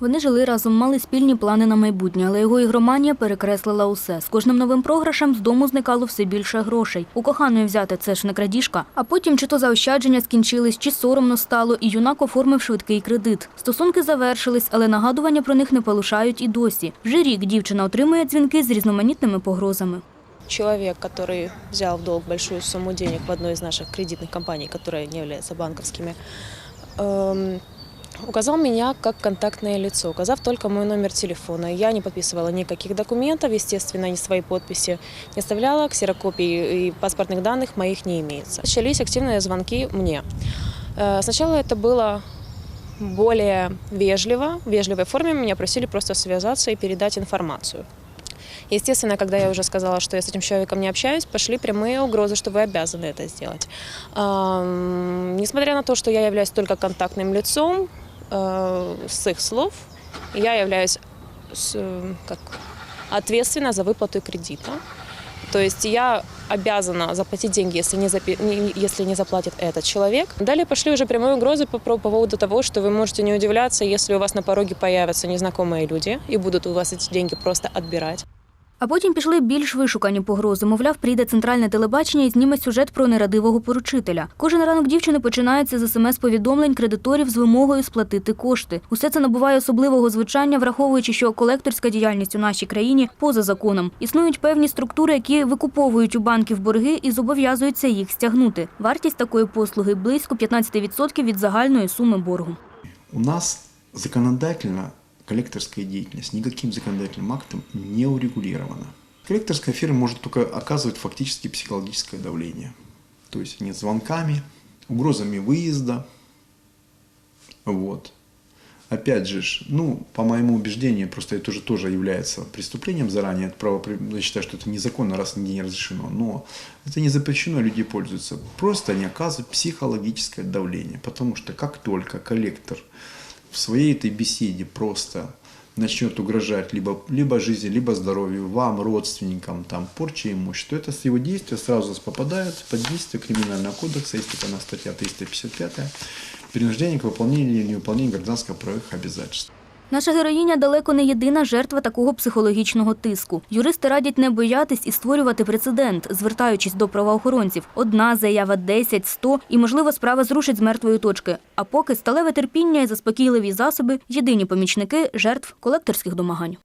Вони жили разом, мали спільні плани на майбутнє, але його ігроманія перекреслила усе. З кожним новим програшем з дому зникало все більше грошей. У коханої взяти це ж не крадіжка. А потім чи то заощадження скінчились, чи соромно стало, і юнак оформив швидкий кредит. Стосунки завершились, але нагадування про них не полишають і досі. Вже рік дівчина отримує дзвінки з різноманітними погрозами. Человек, который взял в долг большую сумму денег в одной из наших кредитных компаний, которые не являются банковскими, эм, указал меня как контактное лицо, указав только мой номер телефона. Я не подписывала никаких документов, естественно, ни свои подписи не оставляла, ксерокопий и паспортных данных моих не имеется. Начались активные звонки мне. Э, Сначала это было более вежливо, в вежливой форме меня просили просто связаться и передать информацию. Естественно, когда я уже сказала, что я с этим человеком не общаюсь, пошли прямые угрозы, что вы обязаны это сделать. Ам, Несмотря на то, что я являюсь только контактным лицом, с их слов, я являюсь с, э, как, ответственна за выплату кредита. То есть я обязана заплатить деньги, если не, запи- не- если не заплатит этот человек. Далее пошли уже прямые угрозы по, по поводу того, что вы можете не удивляться, если у вас на пороге появятся незнакомые люди и будут у вас эти деньги просто отбирать. А потім пішли більш вишукані погрози. Мовляв, прийде центральне телебачення і зніме сюжет про нерадивого поручителя. Кожен ранок дівчини починається з смс-повідомлень кредиторів з вимогою сплатити кошти. Усе це набуває особливого звучання, враховуючи, що колекторська діяльність у нашій країні поза законом. Існують певні структури, які викуповують у банків борги і зобов'язуються їх стягнути. Вартість такої послуги близько 15% від загальної суми боргу. У нас законодательно коллекторская деятельность никаким законодательным актом не урегулирована. Коллекторская фирма может только оказывать фактически психологическое давление. То есть не звонками, угрозами выезда. Вот. Опять же, ну, по моему убеждению, просто это уже тоже является преступлением заранее. Это право, я считаю, что это незаконно, раз нигде не разрешено. Но это не запрещено, люди пользуются. Просто они оказывают психологическое давление. Потому что как только коллектор в своей этой беседе просто начнет угрожать либо, либо жизни, либо здоровью, вам, родственникам, там, порча имущества, то это с его действия сразу попадают под действие Криминального кодекса, есть такая статья 355, принуждение к выполнению или невыполнению гражданского правовых обязательств. Наша героїня далеко не єдина жертва такого психологічного тиску. Юристи радять не боятись і створювати прецедент, звертаючись до правоохоронців. Одна заява 10, 100 і, можливо, справа зрушить з мертвої точки. А поки сталеве терпіння і заспокійливі засоби – єдині помічники жертв колекторських домагань.